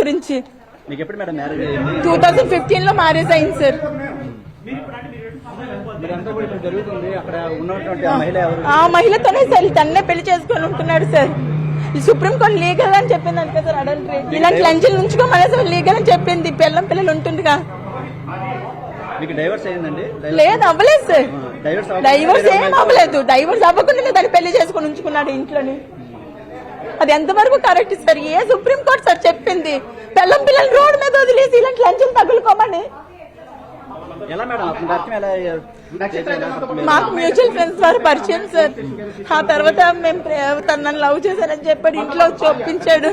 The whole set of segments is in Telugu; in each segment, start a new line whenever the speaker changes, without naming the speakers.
గురించి
మీకు ఎప్పుడు మేడం మ్యారేజ్ అయ్యింది
టూ థౌజండ్ ఫిఫ్టీన్లో మ్యారేజ్ అయింది సార్.
ఆ
మహిళతోనే సార్ తన్నే పెళ్ళి చేసుకొని ఉంటున్నాడు సార్. సుప్రీం కోర్టు లీగల్ అని చెప్పింది అంతే సార్ అడల్టరీ ఇలాంటి లంచం ఉంచుకోమనే సార్ లీగల్ అని చెప్పింది. పిల్లం పిల్లలు ఉంటుందిగా లేదు అవ్వలేదు సార్.
డైవర్స్
డైవర్స్ ఏం అవ్వలేదు. డైవర్స్ అవ్వకుండా దాన్ని పెళ్ళి చేసుకొని ఉంచుకున్నాడు ఇంట్లోని. అది ఎంతవరకు కరెక్ట్ సార్? ఏ సుప్రీం కోర్టు సార్ చెప్పింది పిల్లం పిల్లలు రోడ్డు మీద వదిలేసి ఇలాంటి లంచం తగులుకోమని
ఎలా మేడం అతని పరిచయం ఎలా అయ్యారు?
మాకు మ్యూచువల్ ఫ్రెండ్స్ ద్వారా పరిచయం సార్. ఆ తర్వాత మేము ప్రే- తను నన్ను లవ్ చేశానని చెప్పాడు ఇంట్లో వచ్చి ఒప్పించాడు.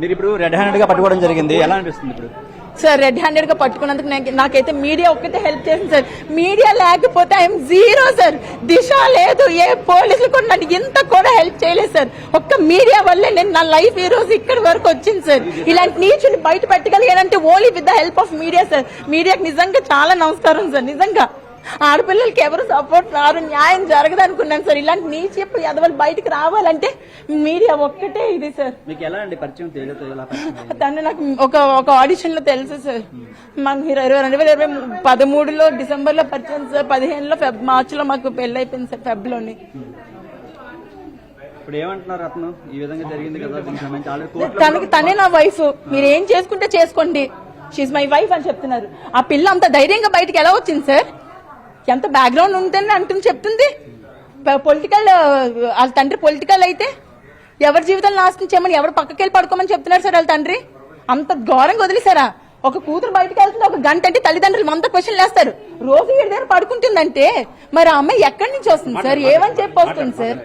మీరు ఇప్పుడు రెడ్ హ్యాండెడ్గా పట్టుకోవడం జరిగింది. ఎలా అనిపిస్తుంది ఇప్పుడు?
సార్ రెడ్ హ్యాండెడ్గా పట్టుకున్నందుకు నాకైతే మీడియా ఒక్కటే హెల్ప్ చేసింది సార్. మీడియా లేకపోతే I am zero sir. Disha లేదు ఏ పోలీసులు కూడా నన్ను ఇంత కూడా హెల్ప్ చేయలేదు సార్. ఒక్క మీడియా వల్లే నేను నా లైఫ్ ఈ రోజు ఇక్కడి వరకు వచ్చింది సార్. ఇలాంటి నీచుని బయట పెట్టగలిగానంటే only with the help of media sir. మీడియాకి నిజంగా చాలా నమస్కారం సార్. నిజంగా. ఆడపిల్లలకి ఎవరు సపోర్ట్ రారు న్యాయం జరగదు అనుకున్నాను సార్. ఇలాంటి నీచపు ఎదవలు బయటకు రావాలంటే మీడియా ఒక్కటే ఇది సార్.
మీకు ఎలా అండి పరిచయం?
తను నాకు ఒక ఒక ఆడిషన్లో తెలుసు సార్. మాకు రెండు వేల ఇరవై పదమూడులో డిసెంబర్లో పరిచయం సార్. పదిహేనులో ఫెబ్ మార్చ్లో మాకు పెళ్ళి అయిపోయింది సార్ ఫెబ్లోని
ఇప్పుడు ఏమంటున్నారు అతను? ఈ విధంగా జరిగింది కదా దీనికి సంబంధించి ఆల్రెడీ కోర్టులో
తనకి తనే నా వైఫ్ మీరు ఏం చేసుకుంటే చేసుకోండి. షీజ్ మై వైఫ్ అని చెప్తున్నారు. ఆ పిల్ల అంత ధైర్యంగా బయటికి ఎలా వచ్చింది సార్? ఎంత బ్యాక్గ్రౌండ్ ఉందని అంటుంది చెప్తుంది. పొలిటికల్ వాళ్ళ తండ్రి పొలిటికల్ అయితే ఎవరి జీవితాలు నాశనం చేయమని ఎవరు పక్కకి వెళ్ళి పడుకోమని చెప్తున్నారు సార్ వాళ్ళ తండ్రి. అంత ఘోరంగా వదిలేసారా ఒక కూతురు బయటకు వెళ్తుంది ఒక గంట అంటే తల్లిదండ్రులు వంద క్వశ్చన్లు వేస్తారు రోజు ఏడు దగ్గర పడుకుంటుందంటే మరి ఆ అమ్మాయి ఎక్కడి నుంచి వస్తుంది సార్? ఏమని చెప్పి వస్తుంది సార్?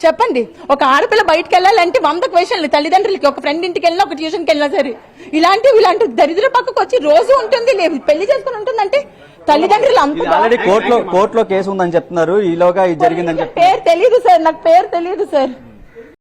చెప్పండి. ఒక ఆడపిల్ల బయటకు వెళ్ళాలంటే వంద క్వశ్చన్లు తల్లిదండ్రులకి ఒక ఫ్రెండ్ ఇంటికి వెళ్ళినా ఒక ట్యూషన్కి వెళ్ళినా సరే. ఇలాంటివి ఇలాంటి దరిద్ర పక్కకు వచ్చి రోజు ఉంటుంది లేదు పెళ్ళి చేసుకుని ఉంటుందంటే తల్లిదండ్రులు
ఆల్రెడీ కోర్టులో కోర్టులో కేసు ఉందని చెప్తున్నారు. ఈలోగా ఇది జరిగిందని
పేరు తెలియదు సార్ నాకు పేరు తెలియదు సార్.